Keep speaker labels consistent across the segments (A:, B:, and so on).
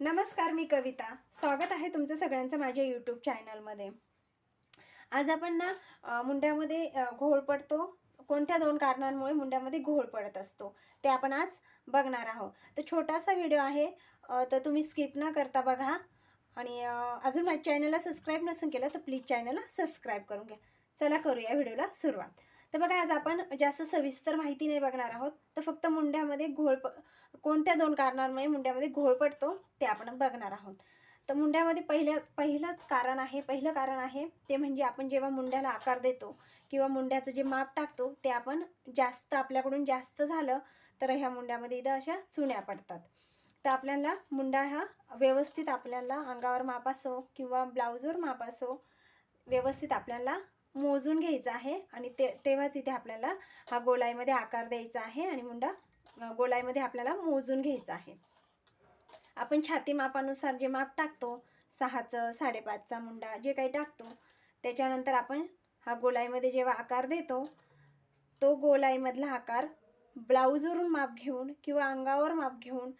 A: नमस्कार मी कविता. स्वागत आहे तुमचं सगळ्यांचं माझ्या यूट्यूब चॅनलमध्ये आज आपण ना मुंड्यामध्ये घोळ पडतो. कोणत्या दोन कारणांमुळे मुंड्यामध्ये घोळ पडत असतो ते आपण आज बघणार आहोत. तर छोटासा व्हिडिओ आहे तर तुम्ही स्किप न करता बघा. आणि अजून माझ्या चॅनलला सबस्क्राईब नसेल केलं तर प्लीज चॅनलला सबस्क्राईब करून घ्या. चला करूया व्हिडिओला सुरुवात. तर बघा आज आपण जास्त सविस्तर माहिती नाही बघणार आहोत. तर फक्त मुंड्यामध्ये घोळ प कोणत्या दोन कारणांमुळे मुंड्यामध्ये घोळ पडतो ते आपण बघणार आहोत. तर मुंड्यामध्ये पहिल्या पहिलंच कारण आहे पहिलं कारण आहे ते म्हणजे आपण जेव्हा मुंड्याला आकार देतो किंवा मुंड्याचं जे माप टाकतो ते आपण जास्त आपल्याकडून जास्त झालं तर ह्या मुंड्यामध्ये इथं अशा चुण्या पडतात. तर आपल्याला मुंडा हा व्यवस्थित आपल्याला अंगावर माप असो किंवा ब्लाऊजवर माप असो व्यवस्थित आपल्याला मोजून घ्यायचं आहे आणि ते तेव्हाच इथे आपल्याला हा गोलाईमध्ये आकार द्यायचा आहे आणि मुंडा गोलाईमध्ये आपल्याला मोजून घ्यायचा आहे. आपण छाती मापानुसार जे माप टाकतो सहाचं साडेपाचचा मुंडा जे काही टाकतो त्याच्यानंतर आपण हा गोलाईमध्ये जेव्हा आकार देतो तो गोलाईमधला आकार ब्लाऊजवरून माप घेऊन किंवा अंगावर माप घेऊन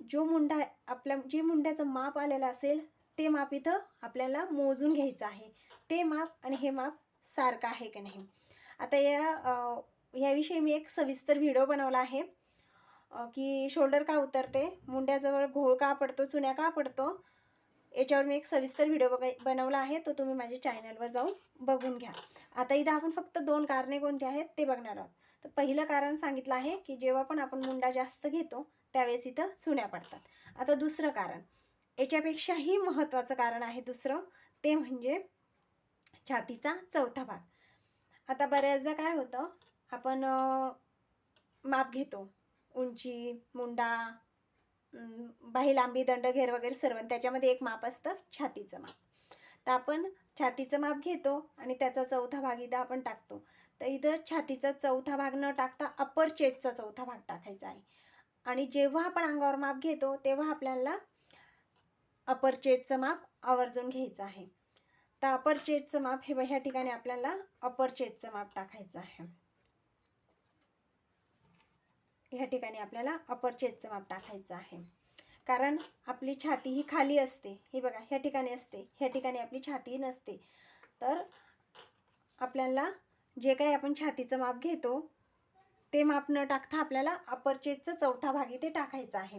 A: जो मुंडा आपल्या जे मुंड्याचं माप आलेलं असेल ते माप इथं आपल्याला मोजून घ्यायचं आहे. ते माप आणि हे माप सारखं आहे की नाही? आता या याविषयी मी एक सविस्तर व्हिडिओ बनवला आहे. की शोल्डर का उतरते? मुंड्याजवळ घोळ का पडतो? चुन्या का पडतो? याच्यावर मी एक सविस्तर व्हिडिओ बघ बनवला आहे. तो तुम्ही माझ्या चॅनलवर जाऊन बघून घ्या. आता इथं आपण फक्त दोन कारणे कोणती आहेत ते बघणार आहोत. तर पहिलं कारण सांगितलं आहे की जेव्हा पण आपण मुंडा जास्त घेतो त्यावेळेस इथं चुन्या पडतात. आता दुसरं कारण. याच्यापेक्षाही महत्त्वाचं कारण आहे दुसरं ते म्हणजे छातीचा चौथा भाग. आता बऱ्याचदा काय होतं आपण माप घेतो. उंची मुंडा बाही लांबी दंडघेर वगैरे सर्व त्याच्यामध्ये एक माप असतं छातीचं माप. तर आपण छातीचं माप घेतो आणि त्याचा चौथा भाग इथं आपण टाकतो. तर इथं छातीचा चौथा भाग न टाकता अप्पर चेस्टचा चौथा भाग टाकायचा आहे. आणि जेव्हा आपण अंगावर माप घेतो तेव्हा आपल्याला अपर चेस्टचं माप आवर्जून घ्यायचं आहे. तर अपर चेस्टचं माप हे ह्या ठिकाणी आपल्याला अपर चेस्टचं माप टाकायचं आहे. ह्या ठिकाणी आपल्याला अपर चेस्टचं माप टाकायचं आहे. कारण आपली छाती ही खाली असते. ही बघा ह्या ठिकाणी असते ह्या ठिकाणी आपली छाती नसते. तर आपल्याला जे काही आपण छातीचं माप घेतो ते माप न टाकता आपल्याला अपर चेस्टचा चौथा भाग इथे टाकायचा आहे.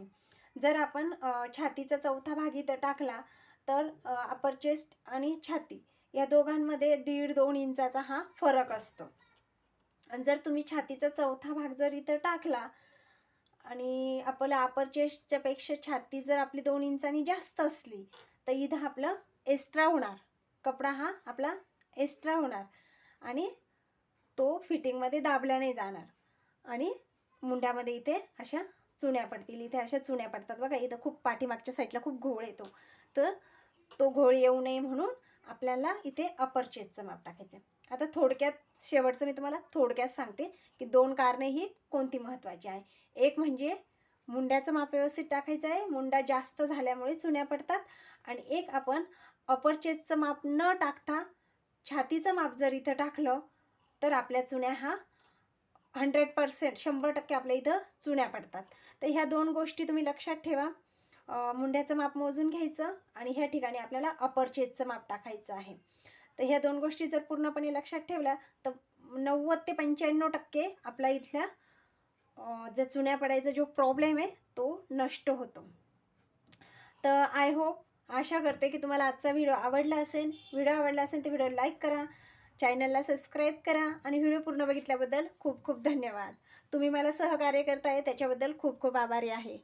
A: जर आपण छातीचा चौथा भाग इथं टाकला तर अपर चेस्ट आणि छाती या दोघांमध्ये दीड दोन इंचाचा हा फरक असतो. आणि जर तुम्ही छातीचा चौथा भाग जर इथं टाकला आणि आपलं अपर चेस्टच्या पेक्षा छाती जर आपली दोन इंचांनी जास्त असली तर इथं आपलं एक्स्ट्रा होणार. कपडा हा आपला एक्स्ट्रा होणार आणि तो फिटिंगमध्ये दाबल्याने जाणार. आणि मुंड्यामध्ये इथे अशा चुण्या पडतील इथे अशा चुण्या पडतात बघा इथं खूप पाठीमागच्या साईडला खूप घोळ येतो. तर तो घोळ येऊ नये म्हणून आपल्याला इथे अपर चेस्टचं माप टाकायचं आता थोडक्यात शेवटचं मी तुम्हाला थोडक्यात सांगते की दोन कारणे ही कोणती महत्त्वाची आहे. एक म्हणजे मुंड्याचं माप व्यवस्थित टाकायचं आहे मुंडा जास्त झाल्यामुळे चुन्या पडतात. आणि एक आपण अपर चेस्टचं माप न टाकता छातीचं माप जर इथं टाकलं तर आपल्या चुन्या हा हंड्रेड पर्सेंट शंभर टक्के आपल्या इथं चुन्या पडतात. तर ह्या दोन गोष्टी तुम्ही लक्षात ठेवा. मुंड्याचं माप मोजून घ्यायचं आणि ह्या ठिकाणी आपल्याला अपर चेस्टचं माप टाकायचं आहे. तर ह्या दोन गोष्टी जर पूर्णपणे लक्षात ठेवल्या तर नव्वद ते पंच्याण्णव टक्के आपल्या इथल्या जे ज्या चुन्या पडायचा जो प्रॉब्लेम आहे तो नष्ट होतो. तर आय होप आशा करते की तुम्हाला आजचा व्हिडिओ आवडला असेल. व्हिडिओ आवडला असेल तर व्हिडिओ लाईक करा. चॅनलला सबस्क्राईब करा आणि व्हिडिओ पूर्ण बघितल्याबद्दल खूप खूप धन्यवाद. तुम्ही मला सहकार्य करताय त्याच्याबद्दल खूप खूप आभारी आहे.